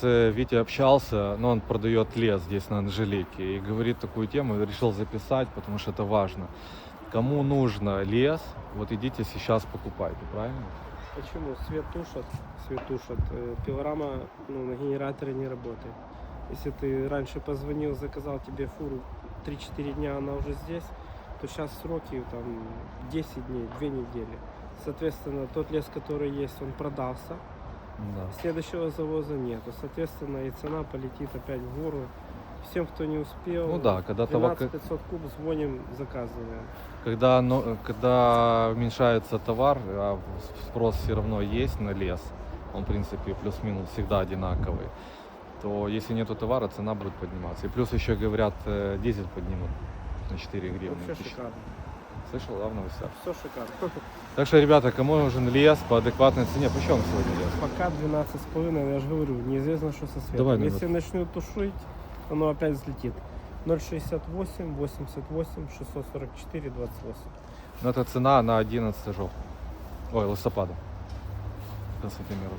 с э, Витей общался, но он продает лес здесь на Анжелике и говорит такую тему, решил записать, потому что это важно. Кому нужно лес, вот идите сейчас покупайте, правильно? Почему? Свет тушат, свет тушат. Э, Пилорама ну, на генераторе не работает. Если ты раньше позвонил, заказал тебе фуру 3-4 дня, она уже здесь, то сейчас сроки там 10 дней, 2 недели. Соответственно, тот лес, который есть, он продался. Да. Следующего завоза нету. Соответственно, и цена полетит опять в гору. Всем, кто не успел, Ну да, когда товар, 12 500 куб звоним, заказываем. когда, но- когда уменьшается товар, а спрос все равно есть на лес, он в принципе плюс-минус всегда одинаковый, то если нету товара, цена будет подниматься. И плюс еще говорят, э, дизель поднимут на 4 гривны. Шикарно. Слышал, да, в новостях? Все шикарно. Так что, ребята, кому нужен лес по адекватной цене, почем сегодня лес? Пока 12 с половиной, я же говорю, неизвестно, что со светом. Давай, Если начнут тушить, оно опять взлетит. 068 88 644 28. Ну, это цена на 11 жовтня. Ой, листопада. Красоты миру.